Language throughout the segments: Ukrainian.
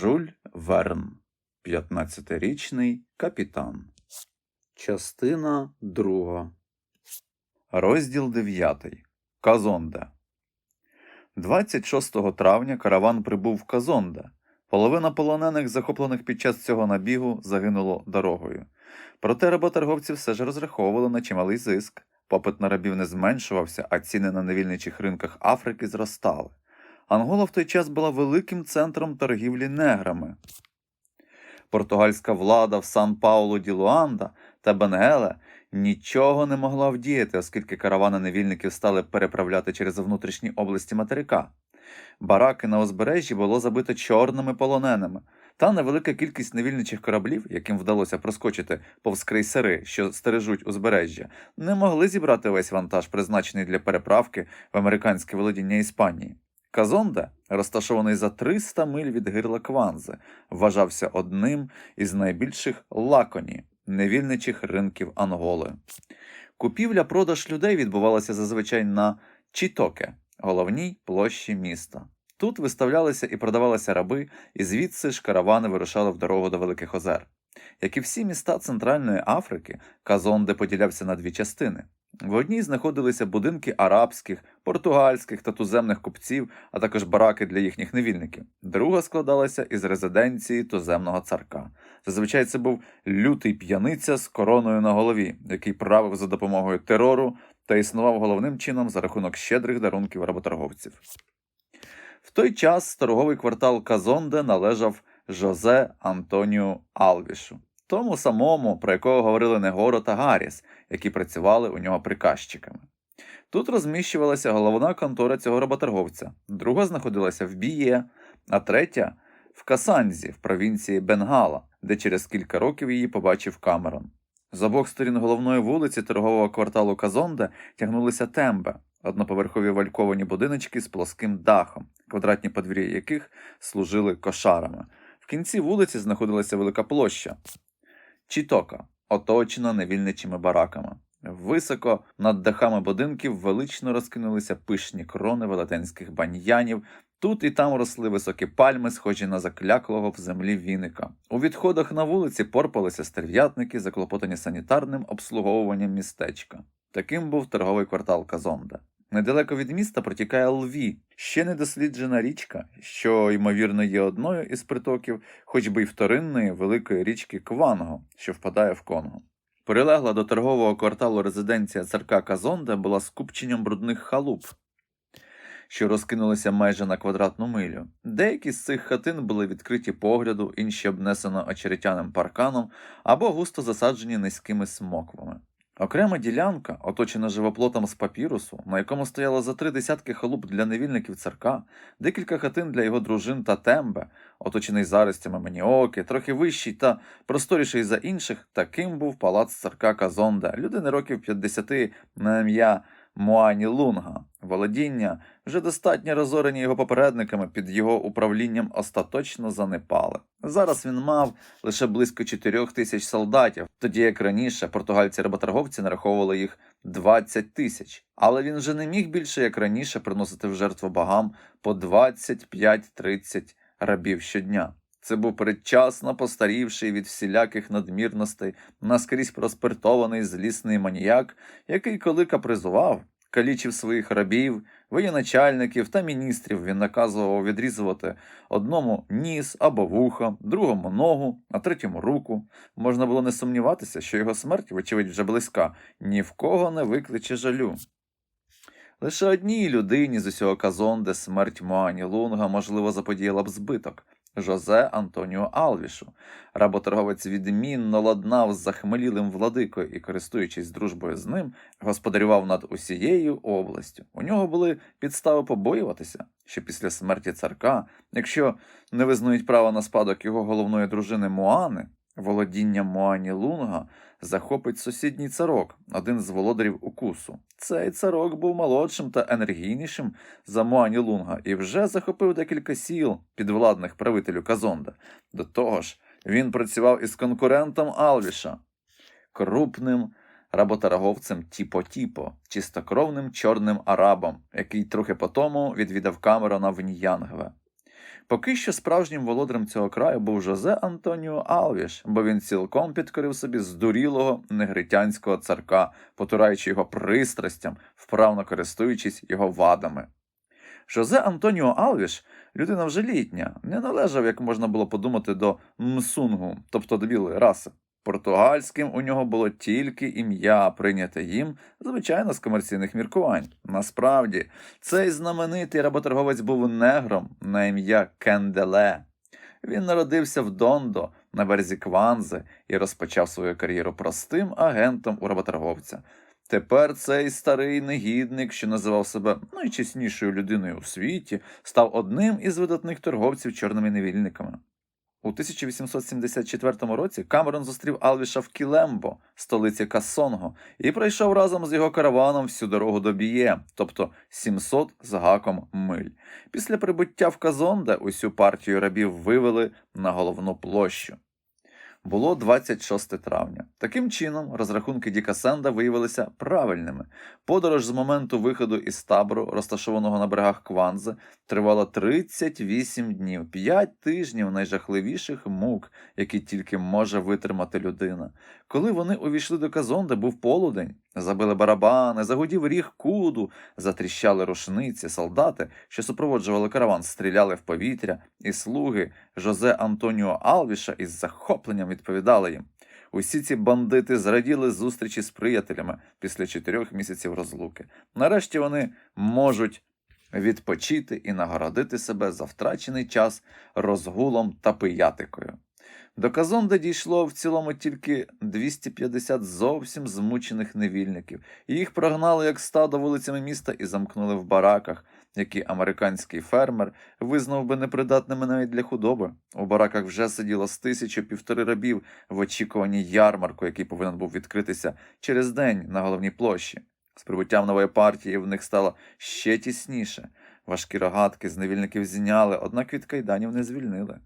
Жуль Верн, 15-річний капітан. Частина 2. Розділ 9. Казонде. 26 травня караван прибув в Казонде. Половина полонених, захоплених під час цього набігу, загинуло дорогою. Проте работорговці все ж розраховували на чималий зиск. Попит на рабів не зменшувався, а ціни на невільничих ринках Африки зростали. Ангола в той час була великим центром торгівлі неграми. Португальська влада в сан паулу ді Луанда та Бенгеле нічого не могла вдіяти, оскільки каравани невільників стали переправляти через внутрішні області материка. Бараки на узбережжі було забито чорними полоненими, та невелика кількість невільничих кораблів, яким вдалося проскочити повз крейсери, що стережуть узбережжя, не могли зібрати весь вантаж, призначений для переправки в американське володіння Іспанії. Казонде, розташований за 300 миль від гирла Кванзи, вважався одним із найбільших лаконі невільничих ринків Анголи. Купівля-продаж людей відбувалася зазвичай на Чітоке, головній площі міста. Тут виставлялися і продавалися раби, і звідси ж каравани вирушали в дорогу до Великих Озер. Як і всі міста Центральної Африки, Казонде поділявся на дві частини. В одній знаходилися будинки арабських, португальських та туземних купців, а також бараки для їхніх невільників. Друга складалася із резиденції туземного царка. Зазвичай це був лютий п'яниця з короною на голові, який правив за допомогою терору та існував головним чином за рахунок щедрих дарунків работорговців. В той час торговий квартал Казонде належав Жозе Антоніу Алвішу, тому самому, про якого говорили Негоро та Гарріс, які працювали у нього приказчиками. Тут розміщувалася головна контора цього работорговця, друга знаходилася в Біє, а третя в Касанзі, в провінції Бенгала, де через кілька років її побачив Камерон. З обох сторін головної вулиці торгового кварталу Казонде тягнулися тембе, одноповерхові вальковані будиночки з плоским дахом, квадратні подвір'я яких служили кошарами. Кінці вулиці знаходилася велика площа Чітока, оточена невільничими бараками. Високо над дахами будинків велично розкинулися пишні крони велетенських баньянів. Тут і там росли високі пальми, схожі на закляклого в землі віника. У відходах на вулиці порпалися стерв'ятники, заклопотані санітарним обслуговуванням містечка. Таким був торговий квартал Казонда. Недалеко від міста протікає Лві, ще недосліджена річка, що, ймовірно, є одною із притоків, хоч би й вторинної великої річки Кванго, що впадає в Конго. Прилегла до торгового кварталу резиденція царка Казонда була скупченням брудних халуп, що розкинулися майже на квадратну милю. Деякі з цих хатин були відкриті погляду, інші обнесено очеретяним парканом або густо засаджені низькими смоквами. Окрема ділянка, оточена живоплотом з папірусу, на якому стояло за три десятки халуп для невільників царка, декілька хатин для його дружин та тембе, оточений заростями маніоки, трохи вищий та просторіший за інших, таким був палац царка Казонда, людини років 50 на ім'я Муані Лунга. Володіння, вже достатньо розорені його попередниками під його управлінням остаточно занепали. Зараз він мав лише близько 4 тисяч солдатів, тоді як раніше португальці-работорговці нараховували їх 20 тисяч. Але він вже не міг більше, як раніше, приносити в жертву богам по 25-30 рабів щодня. Це був передчасно постарівший від всіляких надмірностей, наскрізь проспиртований злісний маніяк, який, коли капризував, калічив своїх рабів, воєначальників та міністрів він наказував відрізувати одному ніс або вуха, другому ногу, а третьому руку. Можна було не сумніватися, що його смерть, вочевидь, вже близька, ні в кого не викличе жалю. Лише одній людині з усього Казонде смерть Моані Лунга, можливо, заподіяла б збиток. Жозе Антоніо Алвішу. Работорговець відмінно ладнав з захмелілим владикою і, користуючись дружбою з ним, господарював над усією областю. У нього були підстави побоюватися, що після смерті царка, якщо не визнають право на спадок його головної дружини Муани, володіння Муані Лунга захопить сусідній царок, один з володарів укусу. Цей царок був молодшим та енергійнішим за Муані Лунга і вже захопив декілька сіл підвладних правителю Казонда. До того ж, він працював із конкурентом Алвіша, крупним работорговцем Тіпо-Тіпо, чистокровним чорним арабом, який трохи по тому відвідав Камерона в Ніянгве. Поки що справжнім володарем цього краю був Жозе Антоніо Алвіш, бо він цілком підкорив собі здурілого негритянського царка, потураючи його пристрастям, вправно користуючись його вадами. Жозе Антоніо Алвіш, людина вже літня, не належав, як можна було подумати, до мсунгу, тобто до білої раси. Португальським у нього було тільки ім'я, прийняте їм, звичайно, з комерційних міркувань. Насправді, цей знаменитий работорговець був негром на ім'я Кенделе. Він народився в Дондо на березі Кванзи і розпочав свою кар'єру простим агентом у работорговця. Тепер цей старий негідник, що називав себе найчеснішою людиною у світі, став одним із видатних торговців чорними невільниками. У 1874 році Камерон зустрів Алвіша в Кілембо, столиці Кассонго, і пройшов разом з його караваном всю дорогу до Біє, тобто 700 з гаком миль. Після прибуття в Казонде усю партію рабів вивели на головну площу. Було 26 травня. Таким чином, розрахунки Діка Сенда виявилися правильними. Подорож з моменту виходу із табору, розташованого на берегах Кванзи, тривала 38 днів, 5 тижнів найжахливіших мук, які тільки може витримати людина. Коли вони увійшли до Казонде, був полудень, забили барабани, загудів ріг куду, затріщали рушниці, солдати, що супроводжували караван, стріляли в повітря, і слуги Жозе Антоніо Алвіша із захопленням відповідали їм. Усі ці бандити зраділи зустрічі з приятелями після чотирьох місяців розлуки. Нарешті вони можуть відпочити і нагородити себе за втрачений час розгулом та пиятикою. До Казонди дійшло в цілому тільки 250 зовсім змучених невільників. Їх прогнали як стадо вулицями міста і замкнули в бараках, які американський фермер визнав би непридатними навіть для худоби. У бараках вже сиділо з тисячі півтори рабів в очікуванні ярмарку, який повинен був відкритися через день на головній площі. З прибуттям нової партії в них стало ще тісніше. Важкі рогатки з невільників зняли, однак від кайданів не звільнили.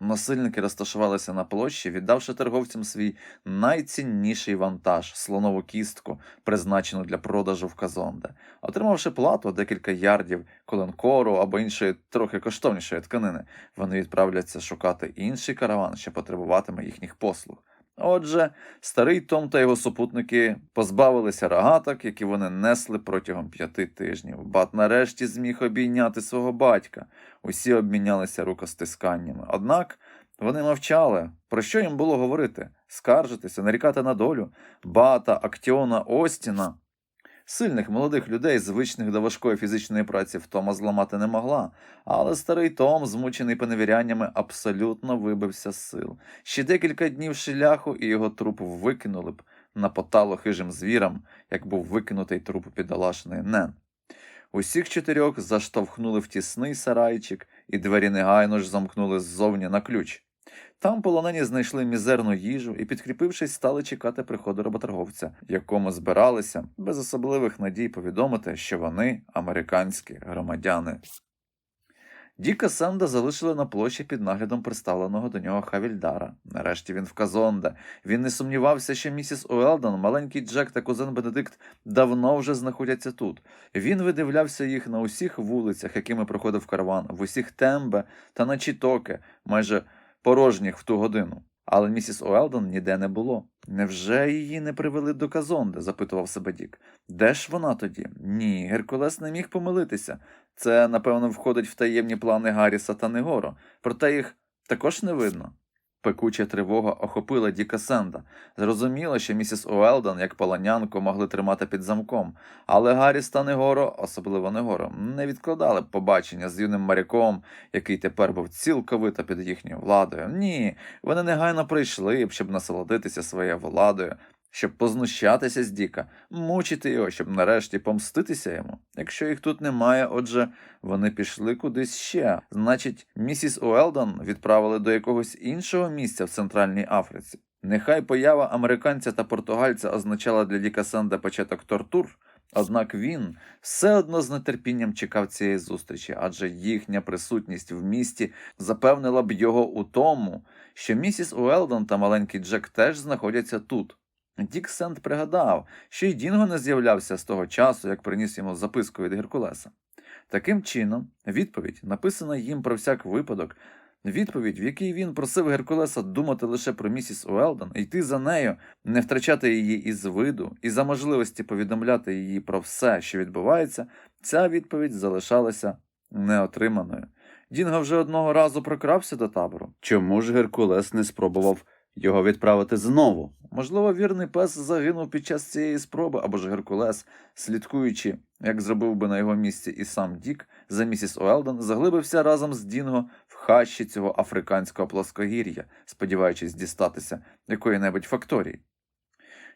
Насильники розташувалися на площі, віддавши торговцям свій найцінніший вантаж слонову кістку, призначену для продажу в Казонде. Отримавши плату декілька ярдів коленкору або іншої трохи коштовнішої тканини, вони відправляться шукати інший караван, що потребуватиме їхніх послуг. Отже, старий Том та його супутники позбавилися рогаток, які вони несли протягом п'яти тижнів. Бат нарешті зміг обійняти свого батька. Усі обмінялися рукостисканнями. Однак вони мовчали. Про що їм було говорити? Скаржитися, нарікати на долю. Бата, Актіона, Остіна. Сильних молодих людей, звичних до важкої фізичної праці, втома зламати не могла, але старий Том, змучений поневіряннями, абсолютно вибився з сил. Ще декілька днів шляху, і його труп викинули б на потало хижим звірам, як був викинутий труп підолашений Нен. Усіх чотирьох заштовхнули в тісний сарайчик, і двері негайно ж замкнули ззовні на ключ. Там полонені знайшли мізерну їжу і, підкріпившись, стали чекати приходу работорговця, якому збиралися без особливих надій повідомити, що вони американські громадяни. Діка Санда залишили на площі під наглядом представленого до нього Хавільдара. Нарешті він в Казонде. Він не сумнівався, що місіс Уелдон, маленький Джек та кузен Бенедикт давно вже знаходяться тут. Він видивлявся їх на усіх вулицях, якими проходив караван, в усіх тембе та на чітоке, майже порожніх в ту годину. Але місіс Уелдон ніде не було. Невже її не привели до Казонде? запитував себе Дік. Де ж вона тоді? Ні, Геркулес не міг помилитися. Це, напевно, входить в таємні плани Гарріса та Негоро, проте їх також не видно. Пекуча тривога охопила Діка Сенда. Зрозуміло, що місіс Уелден, як полонянку, могли тримати під замком, але Гарріс та Негоро, особливо Негоро, не відкладали б побачення з юним моряком, який тепер був цілковито під їхньою владою. Ні, вони негайно прийшли б, щоб насолодитися своєю владою, щоб познущатися з Діка, мучити його, щоб нарешті помститися йому. Якщо їх тут немає, отже, вони пішли кудись ще. Значить, місіс Уелдон відправили до якогось іншого місця в Центральній Африці. Нехай поява американця та португальця означала для Діка Сенда початок тортур. Однак він все одно з нетерпінням чекав цієї зустрічі, адже їхня присутність в місті запевнила б його у тому, що місіс Уелдон та маленький Джек теж знаходяться тут. Дік Сент пригадав, що й Дінго не з'являвся з того часу, як приніс йому записку від Геркулеса. Таким чином, відповідь, написана їм про всяк випадок, відповідь, в якій він просив Геркулеса думати лише про місіс Уелдон, йти за нею, не втрачати її із виду, і за можливості повідомляти її про все, що відбувається, ця відповідь залишалася неотриманою. Дінго вже одного разу прокрався до табору. Чому ж Геркулес не спробував його відправити знову? Можливо, вірний пес загинув під час цієї спроби, або ж Геркулес, слідкуючи, як зробив би на його місці і сам Дік, за місіс Уелдон, заглибився разом з Дінго в хащі цього африканського плоскогір'я, сподіваючись дістатися якої-небудь факторії.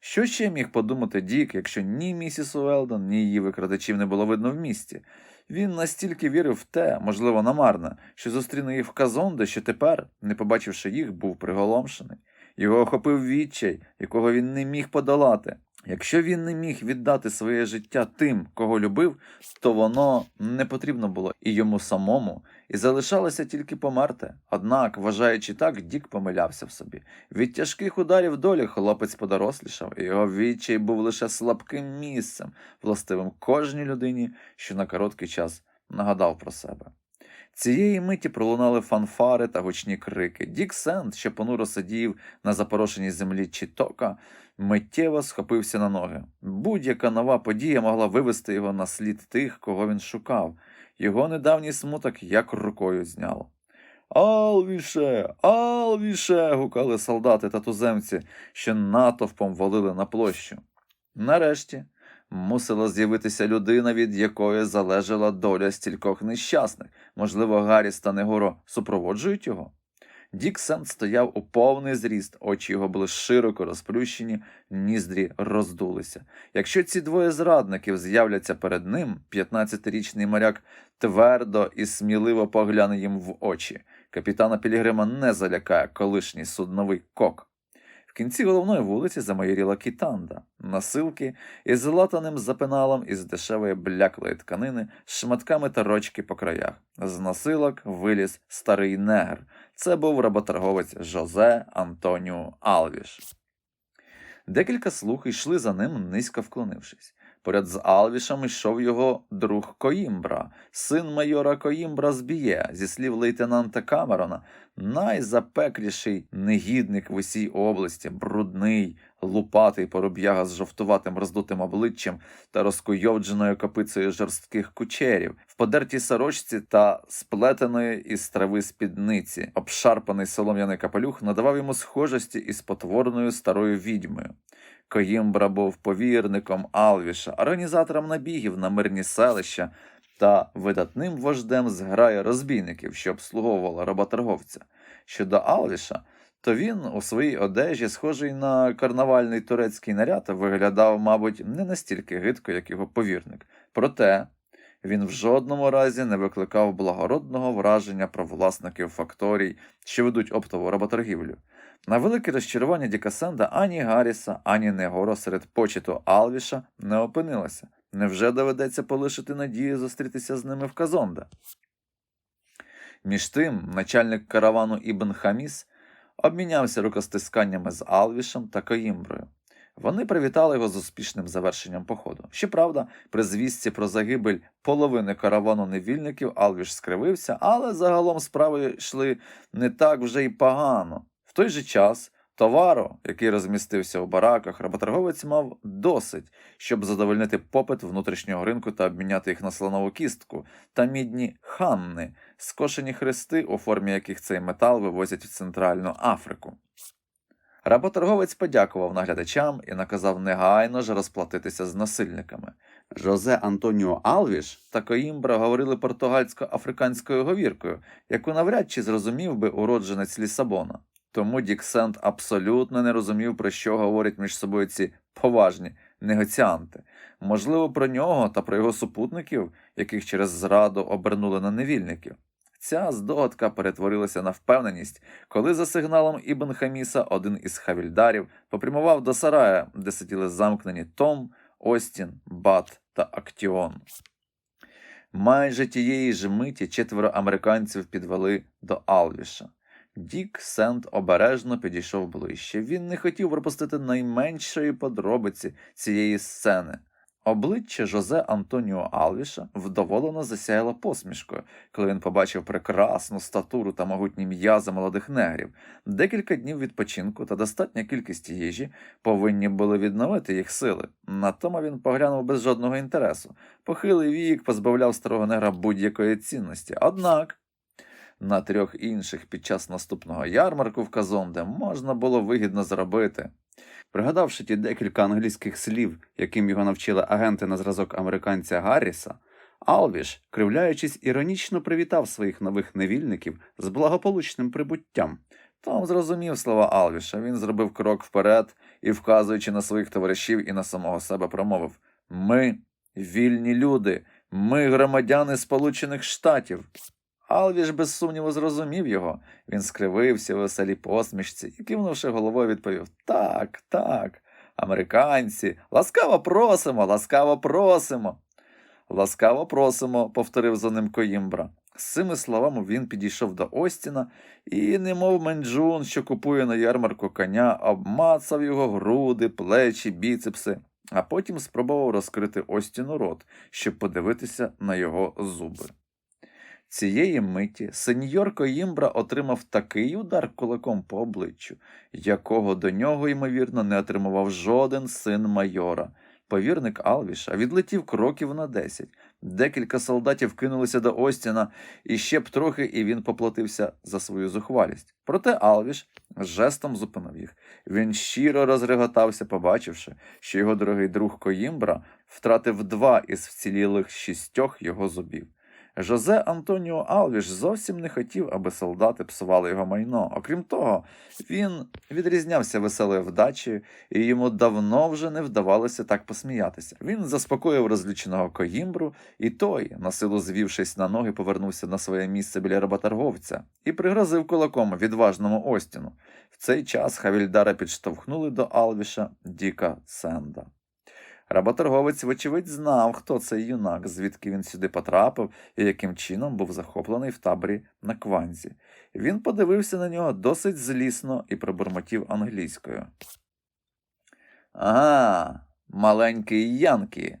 Що ще міг подумати Дік, якщо ні місіс Уелдон, ні її викрадачів не було видно в місті? Він настільки вірив в те, можливо, намарне, що зустріне їх в Казонде, що тепер, не побачивши їх, був приголомшений. Його охопив відчай, якого він не міг подолати. Якщо він не міг віддати своє життя тим, кого любив, то воно не потрібно було і йому самому, і залишалося тільки померти. Однак, вважаючи так, Дік помилявся в собі. Від тяжких ударів долі хлопець подорослішав, і його відчай був лише слабким місцем, властивим кожній людині, що на короткий час нагадав про себе. Цієї миті пролунали фанфари та гучні крики. Дік Сент, що понуро сидів на запорошеній землі Чітока, миттєво схопився на ноги. Будь-яка нова подія могла вивести його на слід тих, кого він шукав. Його недавній смуток як рукою зняло. Алвіше, Алвіше. гукали солдати та туземці, що натовпом валили на площу. Нарешті мусила з'явитися людина, від якої залежала доля стількох нещасних. Можливо, Гарріс та Негоро супроводжують його? Дік Сент стояв у повний зріст, очі його були широко розплющені, ніздрі роздулися. Якщо ці двоє зрадників з'являться перед ним, 15-річний моряк твердо і сміливо погляне їм в очі. Капітана Пілігрима не залякає колишній судновий кок. В кінці головної вулиці замайоріла кітанда, насилки із златаним запиналом із дешевої бляклої тканини з шматками торочки по краях. З насилок виліз старий негр. Це був работорговець Жозе Антоніо Алвіш. Декілька слуг йшли за ним, низько вклонившись. Поряд з Алвішем йшов його друг Коїмбра, син майора Коїмбра з Біє, зі слів лейтенанта Камерона, найзапекліший негідник в усій області, брудний, лупатий пороб'яга з жовтуватим роздутим обличчям та розкуйовдженою копицею жорстких кучерів, в подертій сорочці та сплетеної із трави спідниці. Обшарпаний солом'яний капелюх надавав йому схожості із потворною старою відьмою. Коїмбра був повірником Алвіша, організатором набігів на мирні селища та видатним вождем зграї розбійників, що обслуговувала работорговця. Щодо Алвіша, то він у своїй одежі, схожий на карнавальний турецький наряд, виглядав, мабуть, не настільки гидко, як його повірник. Проте він в жодному разі не викликав благородного враження про власників факторій, що ведуть оптову работоргівлю. На велике розчарування Дікасенда ані Гарріса, ані Негоро серед почету Алвіша не опинилося. Невже доведеться полишити надію зустрітися з ними в Казонда? Між тим, начальник каравану Ібн Хаміс обмінявся рукостисканнями з Алвішем та Коїмброю. Вони привітали його з успішним завершенням походу. Щоправда, при звістці про загибель половини каравану невільників Алвіш скривився, але загалом справи йшли не так вже й погано. В той же час товару, який розмістився у бараках, работорговець мав досить, щоб задовольнити попит внутрішнього ринку та обміняти їх на слонову кістку та мідні ханни, скошені хрести, у формі яких цей метал вивозять в Центральну Африку. Работорговець подякував наглядачам і наказав негайно ж розплатитися з насильниками. Жозе Антоніо Алвіш та Коїмбра говорили португальсько-африканською говіркою, яку навряд чи зрозумів би уродженець Лісабона. Тому Діксент абсолютно не розумів, про що говорять між собою ці поважні негоціанти. Можливо, про нього та про його супутників, яких через зраду обернули на невільників. Ця здогадка перетворилася на впевненість, коли за сигналом Ібн Хаміса один із хавільдарів попрямував до сарая, де сиділи замкнені Том, Остін, Бат та Актіон. Майже тієї ж миті четверо американців підвели до Алвіша. Дік Сент обережно підійшов ближче. Він не хотів пропустити найменшої подробиці цієї сцени. Обличчя Жозе Антоніо Алвіша вдоволено засяяло посмішкою, коли він побачив прекрасну статуру та могутні м'язи молодих негрів. Декілька днів відпочинку та достатня кількість їжі повинні були відновити їх сили. На тому він поглянув без жодного інтересу. Похилий вік позбавляв старого негра будь-якої цінності. Однак на трьох інших під час наступного ярмарку в Казонде можна було вигідно заробити. Пригадавши ті декілька англійських слів, яким його навчили агенти на зразок американця Гарріса, Алвіш, кривляючись, іронічно привітав своїх нових невільників з благополучним прибуттям. Том зрозумів слова Алвіша. Він зробив крок вперед і, вказуючи на своїх товаришів і на самого себе, промовив: Ми вільні люди, ми громадяни Сполучених Штатів. Алвіш без сумніву зрозумів його. Він скривився у веселій посмішці і, кивнувши головою, відповів: Так, так, американці, ласкаво просимо, ласкаво просимо. Ласкаво просимо, повторив за ним Коїмбра. З цими словами він підійшов до Остіна і, немов менджун, що купує на ярмарку коня, обмацав його груди, плечі, біцепси, а потім спробував розкрити Остіну рот, щоб подивитися на його зуби. Цієї миті сеньор Коїмбра отримав такий удар кулаком по обличчю, якого до нього, ймовірно, не отримував жоден син майора. Повірник Алвіша відлетів кроків на десять. Декілька солдатів кинулися до Остіна, і ще б трохи, і він поплатився за свою зухвалість. Проте Алвіш жестом зупинив їх. Він щиро розреготався, побачивши, що його дорогий друг Коїмбра втратив два із вцілілих шістьох його зубів. Жозе Антоніо Алвіш зовсім не хотів, аби солдати псували його майно. Окрім того, він відрізнявся веселою вдачею, і йому давно вже не вдавалося так посміятися. Він заспокоїв розлюченого коїмбру, і той, насилу звівшись на ноги, повернувся на своє місце біля работорговця і пригрозив кулаком відважному Остіну. В цей час Хавільдара підштовхнули до Алвіша Діка Сенда. Работорговець, вочевидь, знав, хто цей юнак, звідки він сюди потрапив і яким чином був захоплений в таборі на кванзі. Він подивився на нього досить злісно і пробурмотів англійською. Ага, маленький Янкі.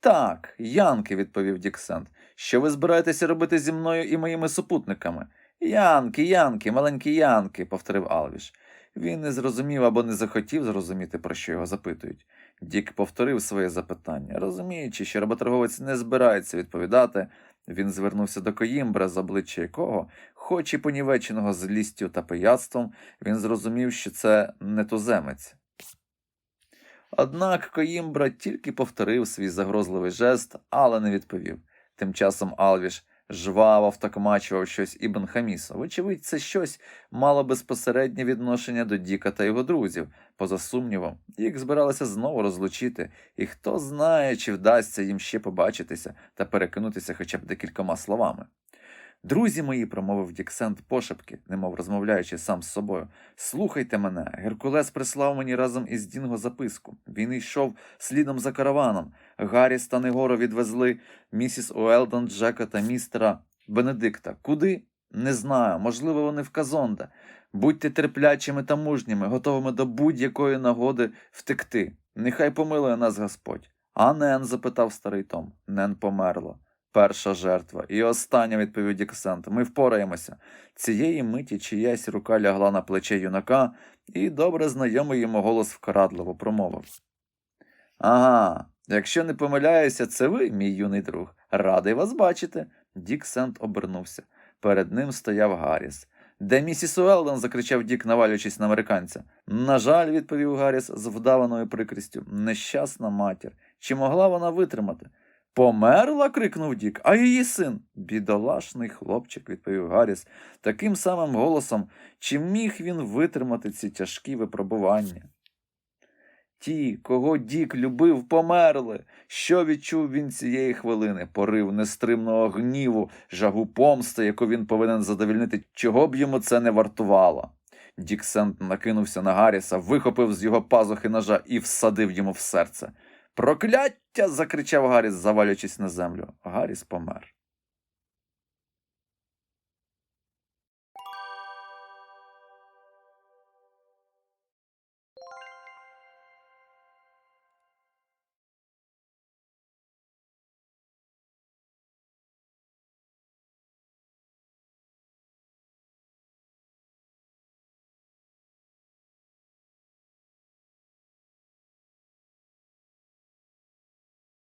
Так, Янки, відповів Діксент. Що ви збираєтеся робити зі мною і моїми супутниками? Янки, Янки, маленькі Янки, повторив Алвіш. Він не зрозумів або не захотів зрозуміти, про що його запитують. Дік повторив своє запитання. Розуміючи, що работорговець не збирається відповідати, він звернувся до Коїмбра, з обличчя якого, хоч і понівеченого злістю та пияцтвом, він зрозумів, що це не туземець. Однак Коїмбра тільки повторив свій загрозливий жест, але не відповів. Тим часом Алвіш жваво втокмачував щось Ібн Хамісу. Вочевидь, це щось мало безпосереднє відношення до Діка та його друзів. Поза сумнівом, їх збиралися знову розлучити, і хто знає, чи вдасться їм ще побачитися та перекинутися хоча б декількома словами. Друзі мої, промовив Діксент пошепки, немов розмовляючи сам з собою. Слухайте мене. Геркулес прислав мені разом із Дінго записку. Він йшов слідом за караваном. Гарріс та Негоро відвезли місіс Уелдон, Джека та містера Бенедикта. Куди? Не знаю. Можливо, вони в Казонде. Будьте терплячими та мужніми, готовими до будь-якої нагоди втекти. Нехай помилує нас Господь. А Нен? запитав старий Том. Нен померла. Перша жертва. І остання, відповів Діксент. Ми впораємося. Цієї миті чиясь рука лягла на плече юнака, і добре знайомий йому голос вкрадливо промовив. Ага, якщо не помиляюся, це ви, мій юний друг. Радий вас бачити. Дік Сент обернувся. Перед ним стояв Гарріс. Де місіс Уелдон? закричав Дік, навалюючись на американця. На жаль, відповів Гарріс з вдаваною прикрістю. Нещасна матір. Чи могла вона витримати? Померла? крикнув Дік. А її син? Бідолашний хлопчик, відповів Гарріс таким самим голосом, чи міг він витримати ці тяжкі випробування. Ті, кого Дік любив, померли. Що відчув він цієї хвилини? Порив нестримного гніву, жагу помсти, яку він повинен задовільнити, чого б йому це не вартувало. Дік Сент накинувся на Гарріса, вихопив з його пазухи ножа і всадив йому в серце. Прокляття. закричав Гарріс, завалюючись на землю. Гарріс помер.